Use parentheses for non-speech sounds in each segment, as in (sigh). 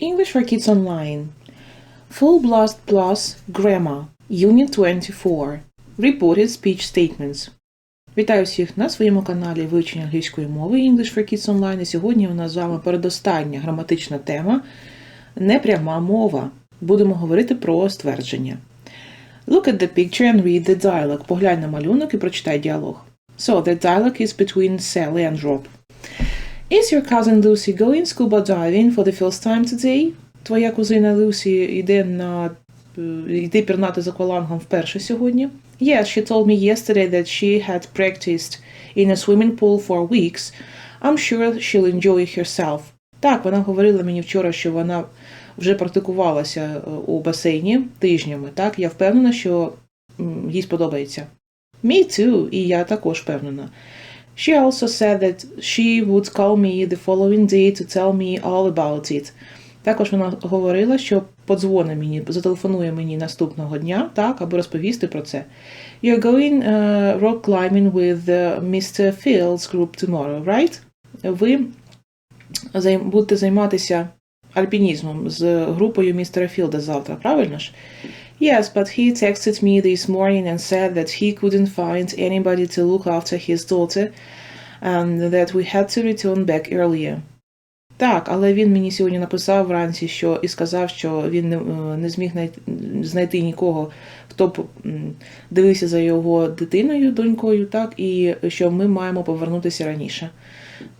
English for Kids Online. Full Blast Plus Grammar. Unit 24. Reported Speech Statements. Вітаю всіх на своєму каналі вивчення англійської мови English for Kids Online. І сьогодні у нас з вами передостання граматична тема непряма мова. Будемо говорити про ствердження. Look at the picture and read the dialogue. Поглянь на малюнок і прочитай діалог. So, the dialogue is between Sally and Rob. Is your cousin Lucy going scuba diving for the first time today? Твоя кузина Люсі йде на е, йде пірнати за аквалангом вперше сьогодні. Yes, she told me yesterday that she had practiced in a swimming pool for weeks. I'm sure she'll enjoy herself. Так, вона говорила мені вчора, що вона вже практикувалася е, у басейні тижнями. Так, я впевнена, що їй сподобається. Me too, і я також впевнена. She also said that she would call me the following day to tell me all about it. Також вона говорила, що подзвонить мені, зателефонує мені наступного дня, так, аби розповісти про це. You're going uh, rock climbing with uh, Mr. Fields group tomorrow, right? Ви будете займатися альпінізмом з групою містера Філда завтра, правильно ж? Yes, but he texted me this morning and said that he couldn't find anybody to look after his daughter and that we had to return back earlier. Так, але він мені сьогодні написав вранці, що і сказав, що він не, е, не зміг знайти, нікого, хто б дивився за його дитиною, донькою, так, і що ми маємо повернутися раніше.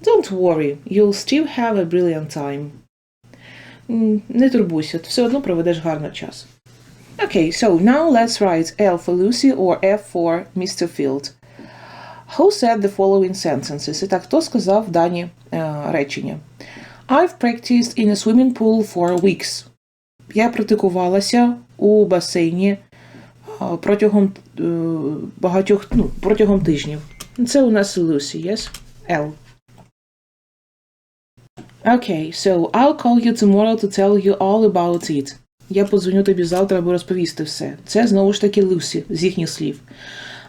Don't worry, you'll still have a brilliant time. Не турбуйся, все одно проведеш гарно час. Okay, so now let's write L for Lucy or F for Mr. Field. Who said the following sentences? І хто сказав дані е, речення? I've practiced in a swimming pool for weeks. Я практикувалася у басейні е, протягом е, багатьох, ну, протягом тижнів. Це у нас Lucy, yes? L. Okay, so I'll call you tomorrow to tell you all about it. Я подзвоню тобі завтра, аби розповісти все. Це знову ж таки Люсі, з їхніх слів.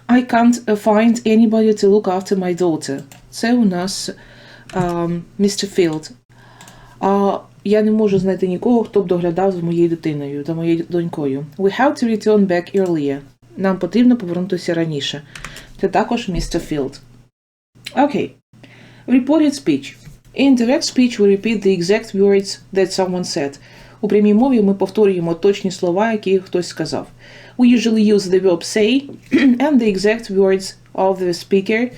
I can't uh, find anybody to look after my daughter. Це у нас um, Mr. Field. А я не можу знайти нікого, хто б доглядав за моєю дитиною та моєю донькою. We have to return back earlier. Нам потрібно повернутися раніше. Це також Mr. Field. Окей. Reported speech. In direct speech we repeat the exact words that someone said. У прямій мові ми повторюємо точні слова, які хтось сказав. We usually use the verb say (clears throat) and the exact words of the speaker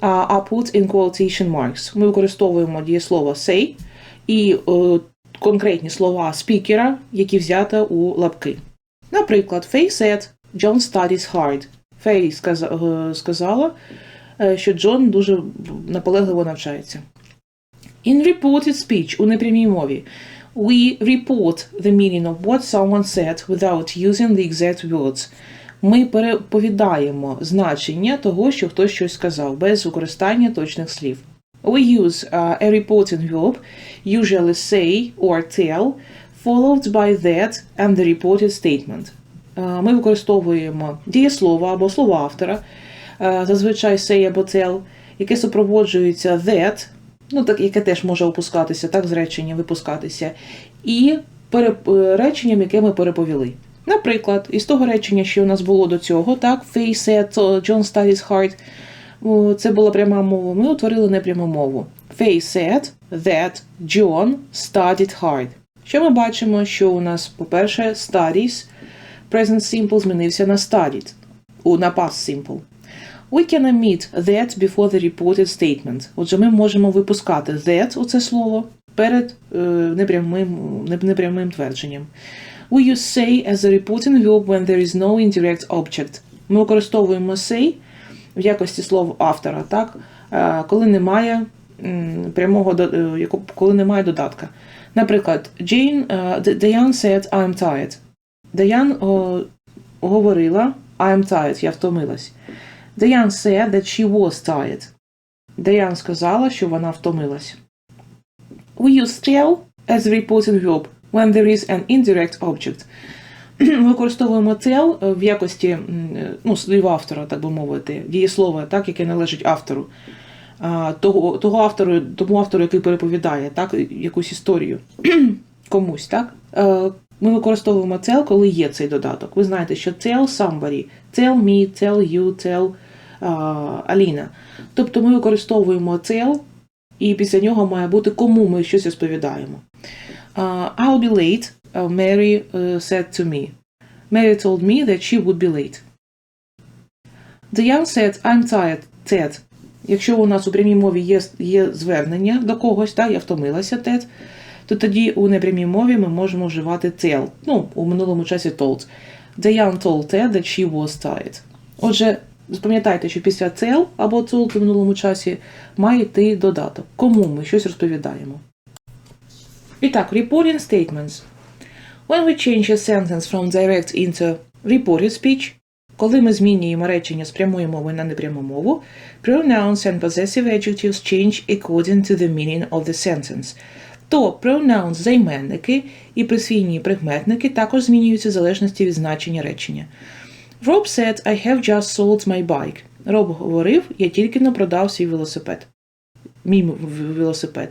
uh, are put in quotation marks. Ми використовуємо дієслово say і е, конкретні слова спікера, які взяті у лапки. Наприклад, Faye said, John studies hard. Фей е, сказала, е, що Джон дуже наполегливо навчається. In reported speech у непрямій мові we report the meaning of what someone said without using the exact words. Ми переповідаємо значення того, що хтось щось сказав, без використання точних слів. We use uh, a reporting verb, usually say or tell, followed by that and the reported statement. Uh, Ми використовуємо дієслово або слово автора, uh, зазвичай say або tell, яке супроводжується that, ну так, яке теж може опускатися, так, з реченням випускатися, і е, реченням, яке ми переповіли. Наприклад, із того речення, що у нас було до цього, так, Faye said, John studies hard, це була пряма мова, ми утворили непряму мову. Faye said that John studied hard. Що ми бачимо, що у нас, по-перше, studies, present simple змінився на studied, у, на past simple. We can omit that before the reported statement. Отже, ми можемо випускати that у це слово перед е, непрямим, непрямим твердженням. We use say as a reporting verb when there is no indirect object. Ми використовуємо say в якості слова автора, так? е, коли немає прямого е, коли немає додатка. Наприклад, Jane, е, Diane said I'm tired. Diane говорила I'm tired, я втомилась. Diane said that she was tired. Diane сказала, що вона втомилась. We use tell as a reporting verb when there is an indirect object. (clears throat) Використовуємо tell в якості ну, слів автора, так би мовити, дієслова, так, яке належить автору. Того, того автору, тому автору, який переповідає так, якусь історію. (clears throat) комусь, так? Е, Ми використовуємо tell, коли є цей додаток. Ви знаєте, що tell somebody, tell me, tell you, tell а, Аліна. Тобто ми використовуємо tell, і після нього має бути кому ми щось розповідаємо. Uh, I'll be late, uh, Mary uh, said to me. Mary told me that she would be late. Diane said, I'm tired, Ted. Якщо у нас у прямій мові є, є звернення до когось, так, я втомилася, Ted, то тоді у непрямій мові ми можемо вживати tell. Ну, у минулому часі told. Diane told Ted that she was tired. Отже, запам'ятайте, що після tell або told у минулому часі має йти додаток. Кому ми щось розповідаємо. І так, reporting statements. When we change a sentence from direct into reported speech, коли ми змінюємо речення з прямої мови на непряму мову, pronouns and possessive adjectives change according to the meaning of the sentence. То pronouns займенники і присвійні прикметники також змінюються в залежності від значення речення. Rob said, I have just sold my bike. Роб говорив, я тільки не продав свій велосипед. Мій велосипед.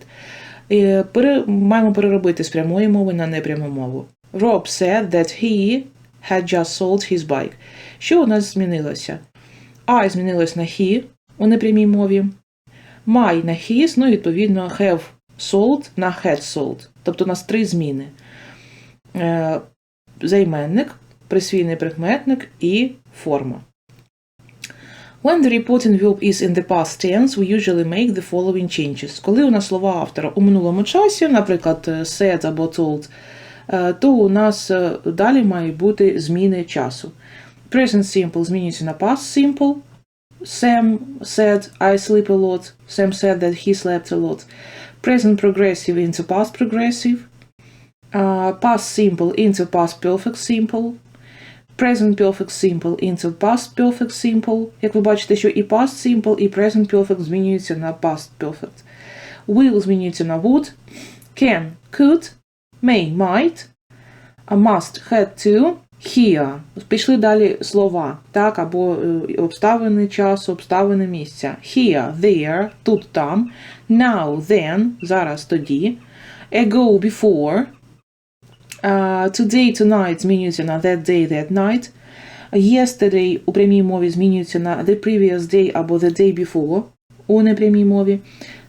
Е, Пере, маємо переробити з прямої мови на непряму мову. Rob said that he had just sold his bike. Що у нас змінилося? I змінилось на he у непрямій мові. My на his, ну відповідно have sold на had sold. Тобто у нас три зміни. Е, Займенник, присвійний прикметник і форма. When the reporting verb is in the past tense, we usually make the following changes. Коли у нас слова автора у минулому часі, наприклад, е, said або told, е, то у нас е, далі мають бути зміни часу. Present simple змінюється на past simple. Sam said, I sleep a lot. Sam said that he slept a lot. Present progressive into past progressive. Uh, past simple into past perfect simple. Present perfect simple into past perfect simple. Як ви бачите, що і past simple, і present perfect змінюються на past perfect. Will змінюється на would. Can, could. May, might. A must, had to. Here. Пішли далі слова, так, або е, обставини часу, обставини місця. Here, there, тут, там. Now, then, зараз, тоді. Ago, before. Uh, today, tonight змінюється на that day, that night. Yesterday у прямій мові змінюється на the previous day або the day before у непрямій мові.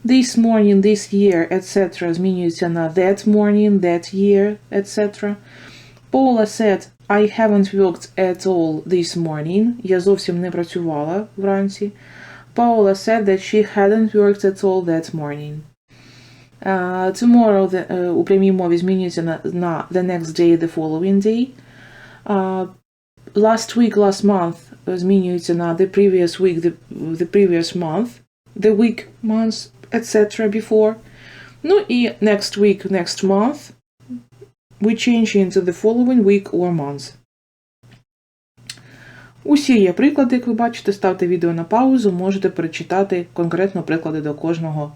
This morning, this year, etc. змінюється на that morning, that year, etc. Paula said, I haven't worked at all this morning. Я зовсім не працювала вранці. Paula said that she hadn't worked at all that morning. Uh, tomorrow the, uh, у прямій мові змінюється на, на the next day, the following day. Uh, last week, last month е, змінюється на the previous week, the, the previous month, the week, month, etc. before. Ну і next week, next month we change into the following week or month. Усі є приклади, як ви бачите, ставте відео на паузу, можете перечитати конкретно приклади до кожного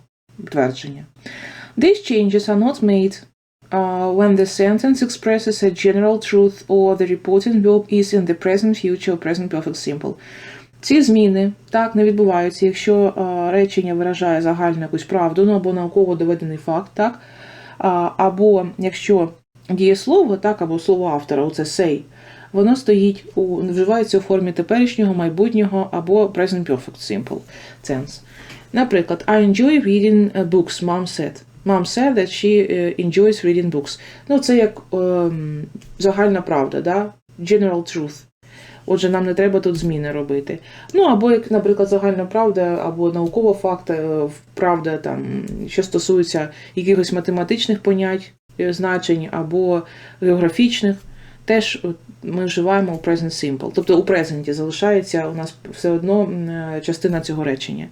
твердження. These changes are not made uh, when the sentence expresses a general truth or the reporting verb is in the present, future or present perfect simple. Ці зміни так не відбуваються, якщо е, речення виражає загальну якусь правду, ну або науково доведений факт, так, а, або якщо дієслово, так, або слово автора, оце say, воно стоїть у вживається у формі теперішнього, майбутнього або present perfect simple tense. Наприклад, I enjoy reading uh, books, mom said. Mom said that she uh, enjoys reading books. Ну, це як ем, загальна правда, да? general truth. Отже, нам не треба тут зміни робити. Ну, або як, наприклад, загальна правда, або наукова факт, е, правда, там, що стосується якихось математичних понять, е, значень, або географічних, теж ми вживаємо у present simple. Тобто у презенті залишається у нас все одно е, частина цього речення.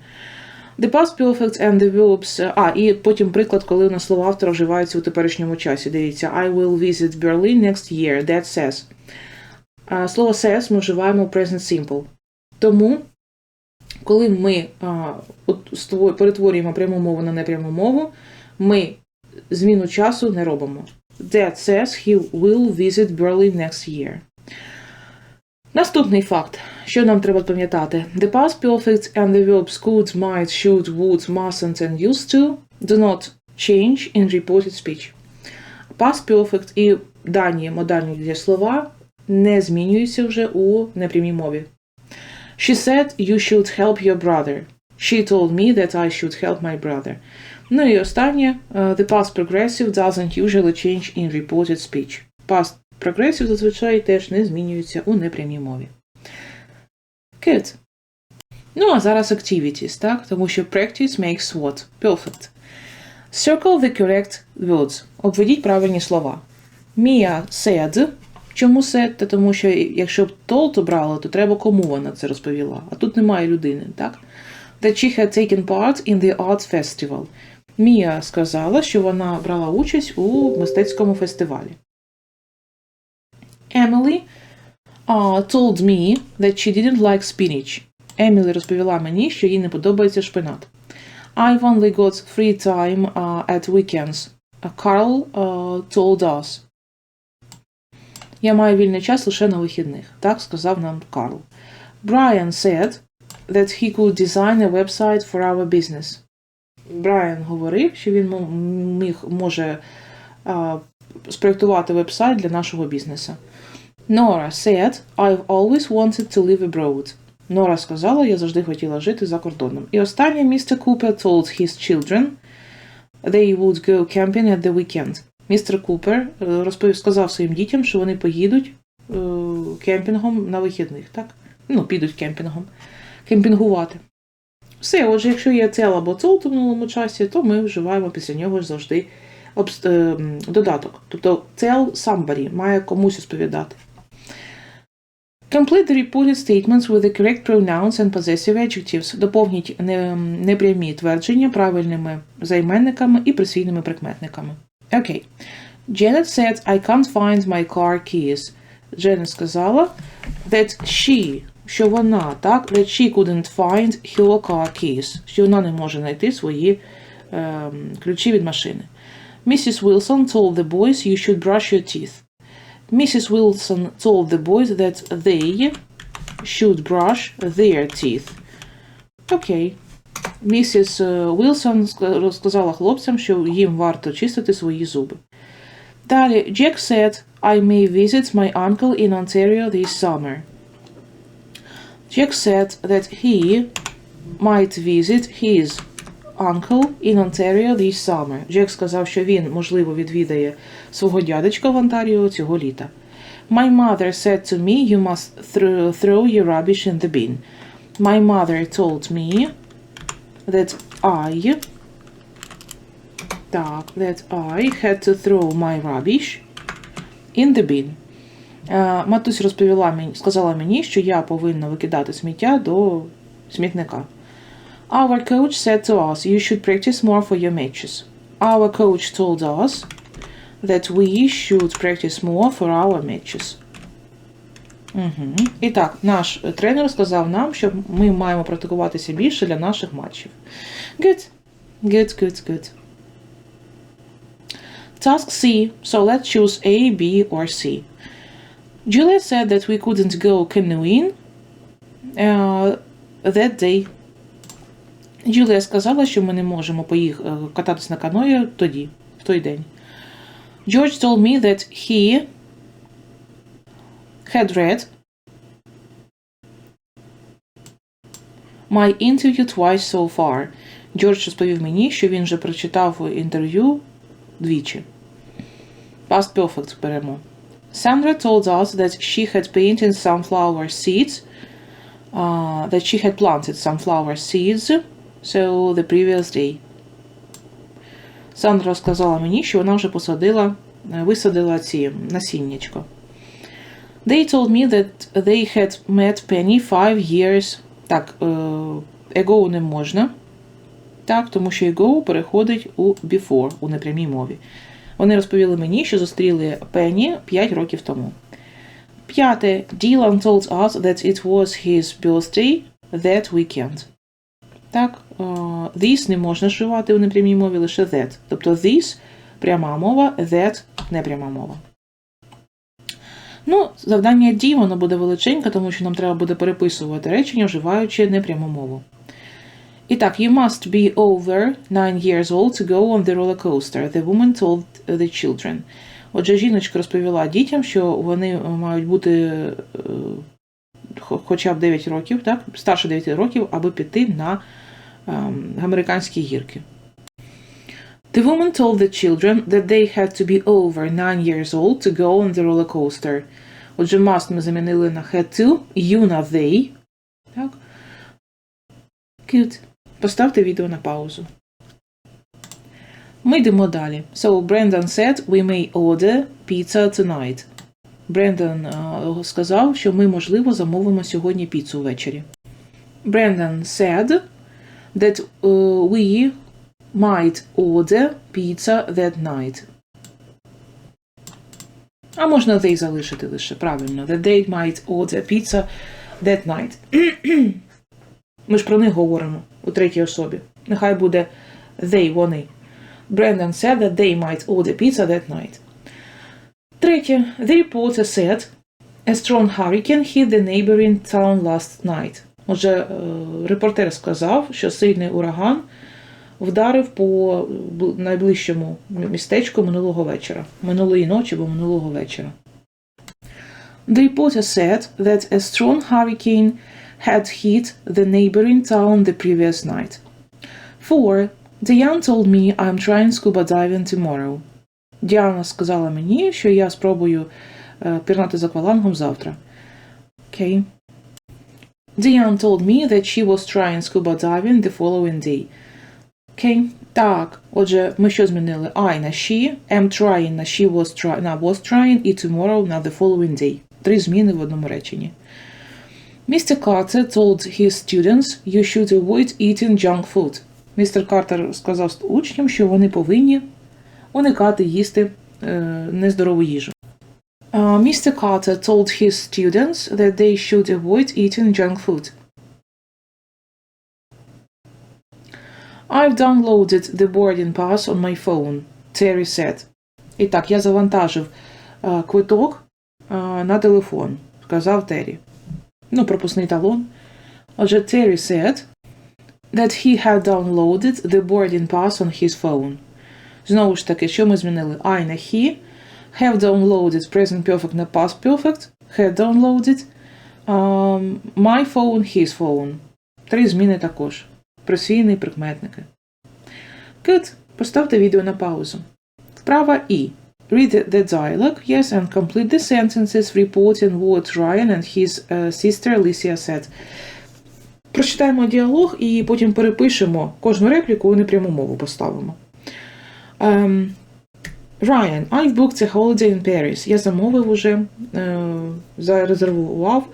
The past perfect and the verbs. е, А, і потім приклад, коли у нас слово автора вживаються у теперішньому часі. Дивіться, I will visit Berlin next year. That says. Слово says ми вживаємо у present simple. Тому, коли ми перетворюємо пряму мову на непряму мову, ми зміну часу не робимо. That says he will visit Berlin next year. Наступний факт, що нам треба пам'ятати. The past perfect and the verbs could, might, should, would, mustn't and used to do not change in reported speech. Past perfect і дані модальні дієслова не змінюються вже у непрямій мові. She said you should help your brother. She told me that I should help my brother. Ну і останнє. uh, The past progressive doesn't usually change in reported speech. Past progressive зазвичай теж не змінюється у непрямій мові. Good. Ну, а зараз activities, так? Тому що practice makes what? Perfect. Circle the correct words. Обведіть правильні слова. Mia said. Чому said? Тому що якщо б told обрали, то треба кому вона це розповіла. А тут немає людини, так? That she had taken part in the art festival. Мія сказала, що вона брала участь у мистецькому фестивалі. Emily uh, told me that she didn't like spinach. Емілі розповіла мені, що їй не подобається шпинат. I've only got free time uh, at weekends. Carl uh, told us. Я маю вільний час лише на вихідних. Так сказав нам Карл. Brian said that he could design a website for our business. Брайан говорив, що він міг може а, спроектувати вебсайт для нашого бізнесу. Nora said, I've always wanted to live abroad. Нора сказала, я завжди хотіла жити за кордоном. І останнє містер Купер told his children they would go camping at the weekend. Містер Купер е, розповів, сказав своїм дітям, що вони поїдуть е, кемпінгом на вихідних, так? Ну, підуть кемпінгом. Кемпінгувати. Все, отже, якщо є цел або цел у минулому часі, то ми вживаємо після нього завжди е, додаток. Тобто цел somebody має комусь розповідати. Complete the reported statements with the correct pronouns and possessive adjectives. Доповніть не- непрямі твердження правильними займенниками і присвійними прикметниками. Окей. Janet said, I can't find my car keys. Janet сказала that she, що вона, так, that she couldn't find her car keys, що вона не може знайти свої ем, ключі від машини. Mrs. Wilson told the boys you should brush your teeth. Mrs. Wilson told the boys that they should brush their teeth. Окей. Місіс е, Вілсон ска- розказала хлопцям, що їм варто чистити свої зуби. Далі, Jack said, I may visit my uncle in Ontario this summer. Jack said that he might visit his uncle in Ontario this summer. Джек сказав, що він, можливо, відвідає свого дядечка в Онтаріо цього літа. My mother said to me, you must throw, your rubbish in the bin. My mother told me that I так, that I had to throw my rubbish in the bin. Е, Матусь розповіла мені, сказала мені, що я повинна викидати сміття до смітника. Our coach said to us, you should practice more for your matches. Our coach told us that we should practice more for our matches. Угу. І так, наш тренер сказав нам, що ми маємо практикуватися більше для наших матчів. Good. Good, good, good. Task C. So let's choose A, B, or C. Julia said that we couldn't go canoeing uh, that day. Джулія сказала, що ми не можемо поїх... е, кататись на каної тоді, в той день. George told me that he had read my interview twice so far. Джордж розповів мені, що він вже прочитав інтерв'ю двічі. Past perfect беремо. Sandra told us that she had painted sunflower seeds, uh, that she had planted sunflower seeds, so the previous day. Сандра сказала мені, що вона вже посадила, е, висадила ці насіннячко. They told me that they had met Penny five years. Так, е, ago не можна. Так, тому що ago переходить у before у непрямій мові. Вони розповіли мені, що зустріли Пенні 5 років тому. П'яте. Dylan told us that it was his birthday that weekend. Так, е, this не можна вживати у непрямій мові лише that. Тобто this пряма мова, that непряма мова. Ну, завдання D, воно буде величеньке, тому що нам треба буде переписувати речення, вживаючи непряму мову. І так, you must be over nine years old to go on the roller coaster. The woman told the children. Отже, жіночка розповіла дітям, що вони мають бути е, хоча б 9 років, так, старше 9 років, аби піти на ем, американські гірки. The woman told the children that they had to be over 9 years old to go on the roller coaster. Отже, must ми замінили на had to, you на they. Так. Good. Поставте відео на паузу. Ми йдемо далі. So, Brandon said we may order pizza tonight. Брендон е, сказав, що ми, можливо, замовимо сьогодні піцу ввечері. Brandon said that uh, we might order pizza that night. А можна they залишити лише, правильно. That they might order pizza that night. (clears throat) Ми ж про них говоримо у третій особі. Нехай буде they, вони. Brandon said that they might order pizza that night. Третє. The reporter said a strong hurricane hit the neighboring town last night. Отже, е, репортер сказав, що сильний ураган вдарив по найближчому містечку минулого вечора. Минулої ночі або минулого вечора. The reporter said that a strong hurricane had hit the neighboring town the previous night. 4. Diane told me I'm trying scuba diving tomorrow. Діана сказала мені, що я спробую е, пірнати з аквалангом завтра. Okay. Diane told me that she was trying scuba diving the following day. Окей. Так, отже, ми що змінили? I на she, am trying на she was, try, на was trying і tomorrow на the following day. Три зміни в одному реченні. Mr. Carter told his students you should avoid eating junk food. Містер Картер сказав учням, що вони повинні уникати їсти е, нездорову їжу. Uh, Mr. Carter told his students that they should avoid eating junk food. I've downloaded the boarding pass on my phone, Terry said. І так, я завантажив е, квиток е, на телефон, сказав Террі. Ну, пропускний талон. Отже, Terry said that he had downloaded the boarding pass on his phone. Знову ж таки, що ми змінили? I на he. Have downloaded present perfect на past perfect. Had downloaded. Um, my phone, his phone. Три зміни також. Присвійні прикметники. Good. Поставте відео на паузу. Вправа І. Read the dialogue, yes, and complete the sentences reporting what Ryan and his uh, sister Alicia said. Прочитаємо діалог і потім перепишемо кожну репліку у непряму мову поставимо. Um, Ryan, I've booked a holiday in Paris. Я замовив уже, е, зарезервував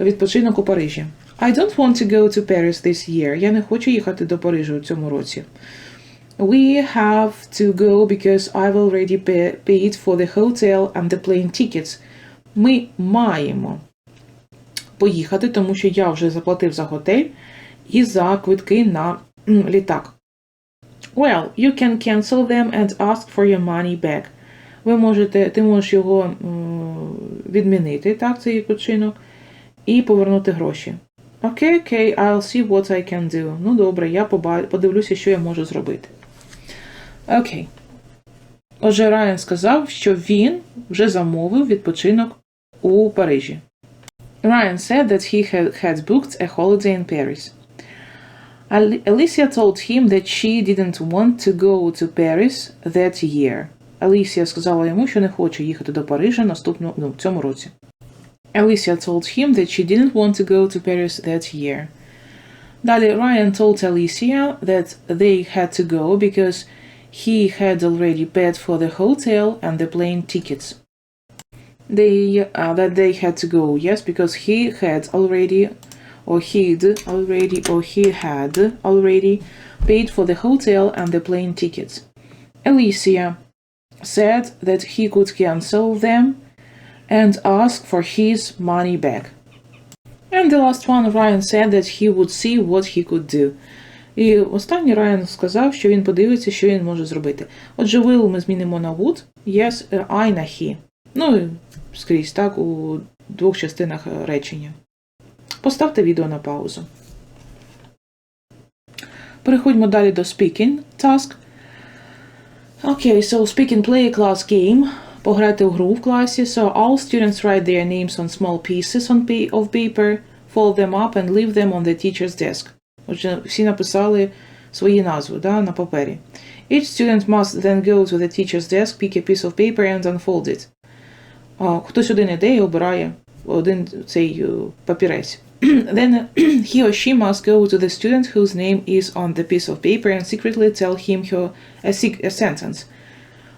відпочинок у Парижі. I don't want to go to Paris this year. Я не хочу їхати до Парижу у цьому році. We have to go because I've already paid for the hotel and the plane tickets. Ми маємо поїхати, тому що я вже заплатив за готель і за квитки на літак. Well, you can cancel them and ask for your money back. Ви можете, ти можеш його відмінити, так, цей відпочинок, і повернути гроші. Окей, окей, I'll see what I can do. Ну добре, я подивлюся, що я можу зробити. Окей. Отже, Райан сказав, що він вже замовив відпочинок у Парижі. Ryan said that he had, had booked a holiday in Paris. Al- Alicia told him that she didn't want to go to Paris that year. Алісія сказала йому, що не хоче їхати до Парижа наступного ну, в цьому році. Alicia told him that she didn't want to go to Paris that year. Далі Ryan told Alicia that they had to go because he had already paid for the hotel and the plane tickets. They uh, that they had to go, yes, because he had already or he'd already or he had already paid for the hotel and the plane tickets. Alicia said that he could cancel them and ask for his money back. And the last one, Ryan said that he would see what he could do. І останній Райан сказав, що він подивиться, що він може зробити. Отже, will ми змінимо на would, yes, I на he. Ну, скрізь, так, у двох частинах е, речення. Поставте відео на паузу. Переходьмо далі до speaking task. Okay, so speaking play a class game. Пограти у гру в класі. So all students write their names on small pieces of paper, fold them up and leave them on the teacher's desk. Отже, всі написали свої назви да, на папері. Each student must then go to the teacher's desk, pick a piece of paper and unfold it. Хтось один іде і обирає один цей е, папірець. Then he or she must go to the student whose name is on the piece of paper and secretly tell him her a, a sentence.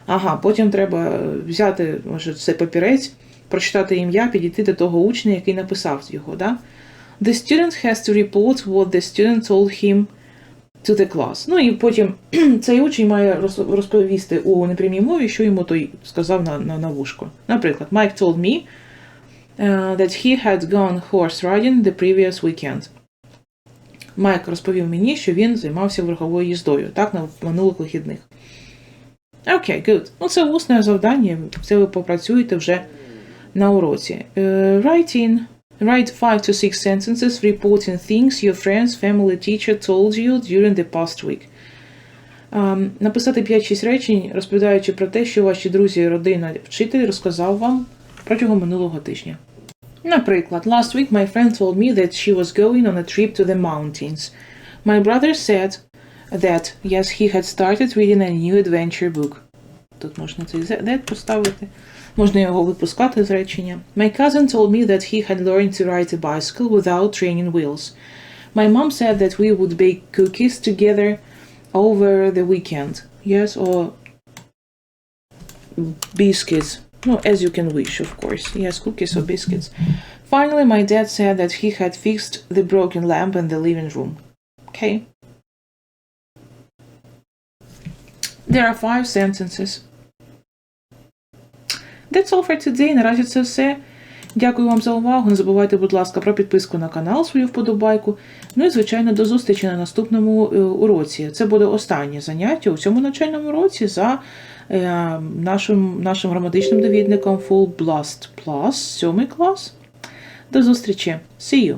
Ага, потім треба е, взяти може, цей папірець, прочитати ім'я, підійти до того учня, який написав його. Да? The student has to report what the student told him to the class. Ну і потім (clears throat) цей учень має розповісти у непрямій мові, що йому той сказав на, на, на вушко. Наприклад, Mike told me uh, that he had gone horse riding the previous weekend. Майк розповів мені, що він займався верховою їздою, так, на минулих вихідних. Окей, okay, good. Ну, це усне завдання, це ви попрацюєте вже на уроці. Uh, write in. Write 5 to 6 sentences reporting things your friends, family, teacher told you during the past week. Um, написати 5-6 речень, розповідаючи про те, що ваші друзі, родина, вчитель розказав вам протягом минулого тижня. Наприклад, last week my friend told me that she was going on a trip to the mountains. My brother said that, yes, he had started reading a new adventure book. Тут можна цей that поставити. Можна його випускати з речення. My cousin told me that he had learned to ride a bicycle without training wheels. My mom said that we would bake cookies together over the weekend. Yes, or biscuits. No, as you can wish, of course. Yes, cookies or biscuits. Finally, my dad said that he had fixed the broken lamp in the living room. Okay. There are five sentences. That's all for today. Наразі це все. Дякую вам за увагу. Не забувайте, будь ласка, про підписку на канал, свою вподобайку. Ну і, звичайно, до зустрічі на наступному е, уроці. Це буде останнє заняття у цьому навчальному році за е, нашим, нашим граматичним довідником Full Blast Plus, сьомий клас. До зустрічі. See you!